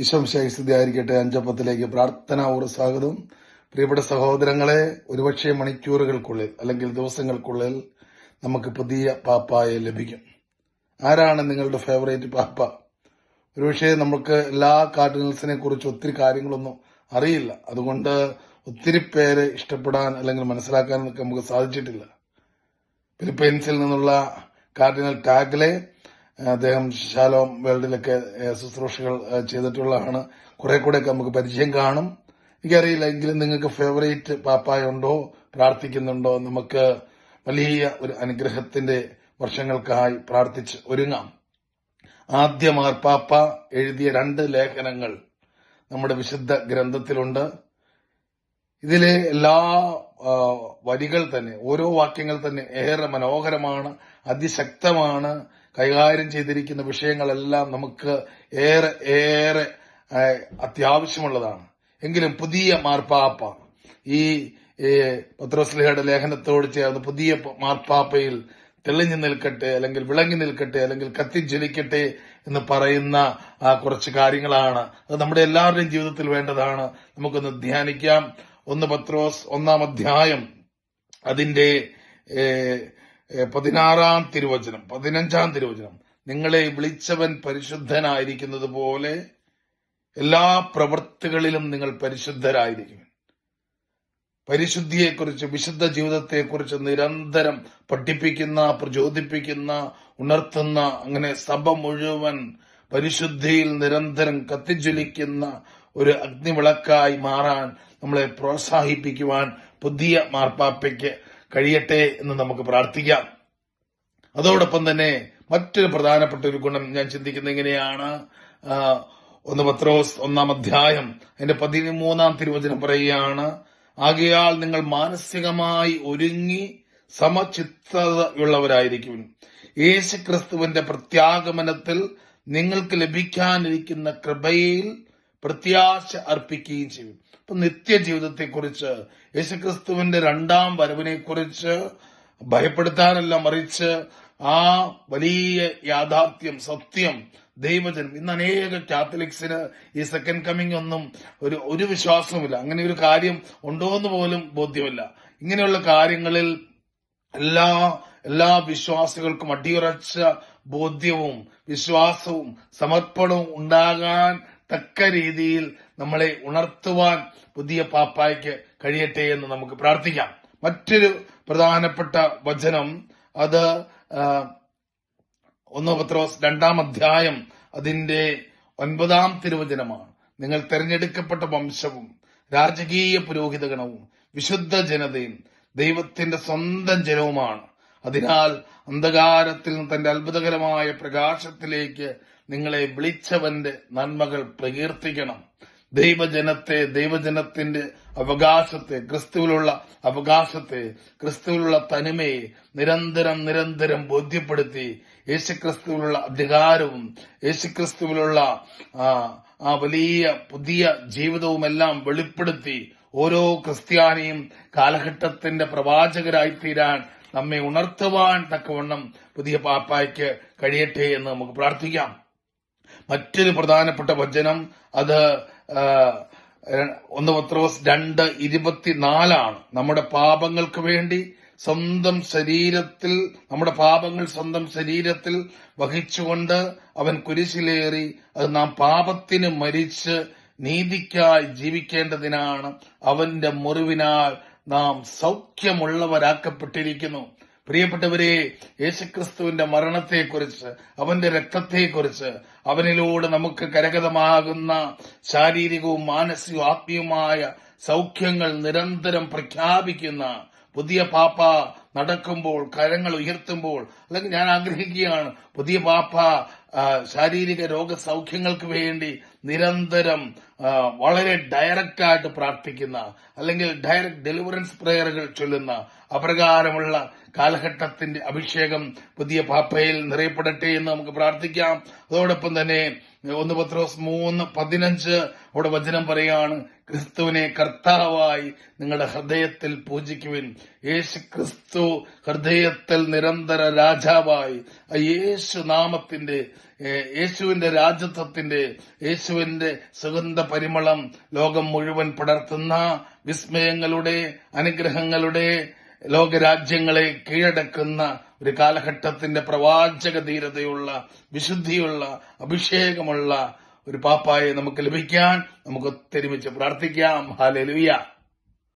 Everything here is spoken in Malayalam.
ഈശോം സ്ഥിതിയായിരിക്കട്ടെ അഞ്ചപ്പത്തിലേക്ക് ഒരു സ്വാഗതം. പ്രിയപ്പെട്ട സഹോദരങ്ങളെ ഒരുപക്ഷെ മണിക്കൂറുകൾക്കുള്ളിൽ അല്ലെങ്കിൽ ദിവസങ്ങൾക്കുള്ളിൽ നമുക്ക് പുതിയ പാപ്പായെ ലഭിക്കും. ആരാണ് നിങ്ങളുടെ ഫേവറേറ്റ് പാപ്പ? ഒരുപക്ഷെ നമുക്ക് എല്ലാ കാർഡിനൽസിനെ കുറിച്ച് ഒത്തിരി കാര്യങ്ങളൊന്നും അറിയില്ല. അതുകൊണ്ട് ഒത്തിരി പേരെ ഇഷ്ടപ്പെടാൻ അല്ലെങ്കിൽ മനസ്സിലാക്കാനൊക്കെ നമുക്ക് സാധിച്ചിട്ടില്ല. ഫിലിപ്പൈൻസിൽ നിന്നുള്ള കാർഡിനൽ ടാഗ്ലെ അദ്ദേഹം ശാലോം വേൾഡിലൊക്കെ ശുശ്രൂഷകൾ ചെയ്തിട്ടുള്ളതാണ്. കുറെ കൂടെയൊക്കെ നമുക്ക് പരിചയം കാണും. എനിക്കറിയില്ല എങ്കിലും നിങ്ങൾക്ക് ഫേവറേറ്റ് പാപ്പായുണ്ടോ പ്രാർത്ഥിക്കുന്നുണ്ടോ? നമുക്ക് വലിയ ഒരു അനുഗ്രഹത്തിന്റെ വർഷങ്ങൾക്കായി പ്രാർത്ഥിച്ച് ഒരുങ്ങാം. ആദ്യ മാർപ്പാപ്പ എഴുതിയ രണ്ട് ലേഖനങ്ങൾ നമ്മുടെ വിശുദ്ധ ഗ്രന്ഥത്തിലുണ്ട്. ഇതിലെ എല്ലാ വരികൾ തന്നെ ഓരോ വാക്യങ്ങൾ തന്നെ ഏറെ മനോഹരമാണ് അതിശക്തമാണ്. കൈകാര്യം ചെയ്തിരിക്കുന്ന വിഷയങ്ങളെല്ലാം നമുക്ക് ഏറെ ഏറെ അത്യാവശ്യമുള്ളതാണ്. എങ്കിലും പുതിയ മാർപ്പാപ്പ ഈ പത്രോസ്ലിഹയുടെ ലേഖനത്തോട് ചേർന്ന് പുതിയ മാർപ്പാപ്പയിൽ തെളിഞ്ഞു നിൽക്കട്ടെ അല്ലെങ്കിൽ വിളങ്ങി നിൽക്കട്ടെ അല്ലെങ്കിൽ കത്തിജ്വലിക്കട്ടെ എന്ന് പറയുന്ന കുറച്ച് കാര്യങ്ങളാണ്. അത് നമ്മുടെ എല്ലാവരുടെയും ജീവിതത്തിൽ വേണ്ടതാണ്. നമുക്കൊന്ന് ധ്യാനിക്കാം. ഒന്ന് പത്രോസ് ഒന്നാം അധ്യായം അതിന്റെ പതിനാറാം തിരുവചനം പതിനഞ്ചാം തിരുവചനം. നിങ്ങളെ വിളിച്ചവൻ പരിശുദ്ധനായിരിക്കുന്നത് പോലെ എല്ലാ പ്രവൃത്തികളിലും നിങ്ങൾ പരിശുദ്ധരായിരിക്കും. പരിശുദ്ധിയെക്കുറിച്ച് വിശുദ്ധ ജീവിതത്തെക്കുറിച്ച് നിരന്തരം പഠിപ്പിക്കുന്ന പ്രചോദിപ്പിക്കുന്ന ഉണർത്തുന്ന അങ്ങനെ സഭ മുഴുവൻ പരിശുദ്ധിയിൽ നിരന്തരം കത്തിജ്വലിക്കുന്ന ഒരു അഗ്നിവിളക്കായി മാറാൻ നമ്മളെ പ്രോത്സാഹിപ്പിക്കുവാൻ പുതിയ മാർപ്പാപ്പയ്ക്ക് കഴിയട്ടെ എന്ന് നമുക്ക് പ്രാർത്ഥിക്കാം. അതോടൊപ്പം തന്നെ മറ്റൊരു പ്രധാനപ്പെട്ട ഒരു ഗുണം ഞാൻ ചിന്തിക്കുന്ന എങ്ങനെയാണ്? ഒന്ന് പത്രോസ് ഒന്നാം അധ്യായം അതിന്റെ പതിമൂന്നാം തിരുവചനം പറയുകയാണ് ആകയാൽ നിങ്ങൾ മാനസികമായി ഒരുങ്ങി സമചിത്തതയുള്ളവരായിരിക്കും. യേശു ക്രിസ്തുവിന്റെ പ്രത്യാഗമനത്തിൽ നിങ്ങൾക്ക് ലഭിക്കാനിരിക്കുന്ന കൃപയിൽ പ്രത്യാശ അർപ്പിക്കുകയും ചെയ്യും. നിത്യജീവിതത്തെക്കുറിച്ച് യേശുക്രിസ്തുവിന്റെ രണ്ടാം വരവിനെ കുറിച്ച് ഭയപ്പെടുത്താനല്ല മറിച്ച് ആ വലിയ യാഥാർത്ഥ്യം സത്യം ദൈവജനം. ഇന്ന് അനേക കാത്തലിക്സിന് ഈ സെക്കൻഡ് കമ്മിങ് ഒന്നും ഒരു ഒരു വിശ്വാസവുമില്ല. അങ്ങനെ ഒരു കാര്യം ഉണ്ടോ എന്ന് പോലും ബോധ്യമല്ല. ഇങ്ങനെയുള്ള കാര്യങ്ങളിൽ എല്ലാ എല്ലാ വിശ്വാസികൾക്കും അടിയുറച്ച ബോധ്യവും വിശ്വാസവും സമർപ്പണവും ഉണ്ടാകാൻ തക്ക രീതിയിൽ നമ്മളെ ഉണർത്തുവാൻ പുതിയ പാപ്പായ്ക്ക് കഴിയട്ടെ എന്ന് നമുക്ക് പ്രാർത്ഥിക്കാം. മറ്റൊരു പ്രധാനപ്പെട്ട വചനം അത് ഒന്ന് പത്രോസ് രണ്ടാം അധ്യായം അതിന്റെ ഒൻപതാം തിരുവചനമാണ്. നിങ്ങൾ തെരഞ്ഞെടുക്കപ്പെട്ട വംശവും രാജകീയ പുരോഹിതഗണവും വിശുദ്ധ ജനതയും ദൈവത്തിന്റെ സ്വന്തം ജനവുമാണ്. അതിനാൽ അന്ധകാരത്തിൽ നിന്ന് തന്റെ അത്ഭുതകരമായ പ്രകാശത്തിലേക്ക് നിങ്ങളെ വിളിച്ചവന്റെ നന്മകൾ പ്രകീർത്തിക്കണം. ദൈവജനത്തെ ദൈവജനത്തിന്റെ അവകാശത്തെ ക്രിസ്തുവിലുള്ള അവകാശത്തെ ക്രിസ്തുവിലുള്ള തനിമയെ നിരന്തരം നിരന്തരം ബോധ്യപ്പെടുത്തി യേശുക്രിസ്തുവിലുള്ള അധികാരവും യേശുക്രിസ്തുവിലുള്ള ആ, വലിയ പുതിയ ജീവിതവുമെല്ലാം വെളിപ്പെടുത്തി ഓരോ ക്രിസ്ത്യാനിയും കാലഘട്ടത്തിന്റെ പ്രവാചകരായി തീരാൻ നമ്മെ ഉണർത്തുവാൻ തക്കവണ്ണം പുതിയ പാപ്പായ്ക്ക് കഴിയട്ടെ എന്ന് നമുക്ക് പ്രാർത്ഥിക്കാം. മറ്റൊരു പ്രധാനപ്പെട്ട വചനം അത് ഒന്ന് പത്രോസ് രണ്ട് ഇരുപത്തിനാലാണ്. നമ്മുടെ പാപങ്ങൾക്ക് വേണ്ടി സ്വന്തം ശരീരത്തിൽ നമ്മുടെ പാപങ്ങൾ സ്വന്തം ശരീരത്തിൽ വഹിച്ചുകൊണ്ട് അവൻ കുരിശിലേറി അത് നാം പാപത്തിന് മരിച്ച് നീതിക്കായി ജീവിക്കേണ്ടതിനാണ് അവന്റെ മുറിവിനാൽ നാം സൗഖ്യമുള്ളവരാക്കപ്പെട്ടിരിക്കുന്നു. പ്രിയപ്പെട്ടവരെ യേശുക്രിസ്തുവിന്റെ മരണത്തെക്കുറിച്ച് അവന്റെ രക്തത്തെക്കുറിച്ച് അവനിലൂടെ നമുക്ക് കരകതമാകുന്ന ശാരീരികവും മാനസികവും ആത്മീയവുമായ സൗഖ്യങ്ങൾ നിരന്തരം പ്രഖ്യാപിക്കുന്ന പുതിയ പാപ്പ നടക്കുമ്പോൾ കരങ്ങൾ ഉയർത്തുമ്പോൾ അല്ലെങ്കിൽ ഞാൻ ആഗ്രഹിക്കുകയാണ് പുതിയ പാപ്പ ശാരീരിക രോഗസൗഖ്യങ്ങൾക്ക് വേണ്ടി നിരന്തരം വളരെ ഡയറക്റ്റ് ആയിട്ട് പ്രാർത്ഥിക്കുന്ന അല്ലെങ്കിൽ ഡയറക്റ്റ് ഡെലിവറൻസ് പ്രേയറുകൾ ചൊല്ലുന്ന അപ്രകാരമുള്ള കാലഘട്ടത്തിന്റെ അഭിഷേകം പുതിയ പാപ്പയിൽ നിറയപ്പെടട്ടെ എന്ന് നമുക്ക് പ്രാർത്ഥിക്കാം. അതോടൊപ്പം തന്നെ ഒന്ന് പത്രോസ് മൂന്ന് പതിനഞ്ച് അവിടെ വചനം പറയാണ് ക്രിസ്തുവിനെ കർത്താവായി നിങ്ങളുടെ ഹൃദയത്തിൽ പൂജിക്കുവിൻ. യേശു ക്രിസ്തു ഹൃദയത്തിൽ നിരന്തര രാജാവായി. യേശു നാമത്തിന്റെ യേശുവിന്റെ രാജ്യത്വത്തിന്റെ യേശുവിന്റെ സുഗന്ധ പരിമളം ലോകം മുഴുവൻ പടർത്തുന്ന വിസ്മയങ്ങളുടെ അനുഗ്രഹങ്ങളുടെ ലോകരാജ്യങ്ങളെ കീഴടക്കുന്ന ഒരു കാലഘട്ടത്തിന്റെ പ്രവാചക ധീരതയുള്ള വിശുദ്ധിയുള്ള അഭിഷേകമുള്ള ഒരു പാപ്പായെ നമുക്ക് ലഭിക്കാൻ നമുക്ക് ഒത്തൊരുമിച്ച് പ്രാർത്ഥിക്കാം. ഹാലലുയ